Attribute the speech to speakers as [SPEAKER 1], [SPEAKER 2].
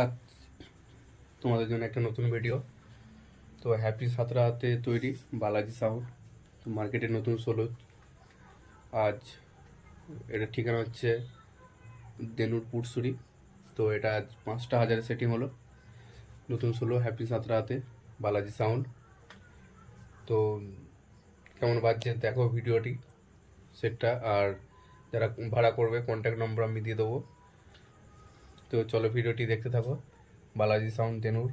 [SPEAKER 1] আজ তোমাদের জন্য একটা নতুন ভিডিও তো হ্যাপি সাতরা হাতে তৈরি বালাজি সাউন্ড তো মার্কেটে নতুন সোলো আজ এটা ঠিকানা হচ্ছে দেনুর পুরসুরি। তো এটা আজ পাঁচটা হাজারে সেটিং হলো। নতুন সোলো হ্যাপি সাতরা হাতে বালাজি সাউন্ড তো কেমন বাজছে দেখো ভিডিওটি সেটটা আর যারা ভাড়া করবে কন্ট্যাক্ট নম্বর আমি দিয়ে দেবো। তো চলো ভিডিওটি দেখতে থাকো বালাজি সাউন্ড তেনুর।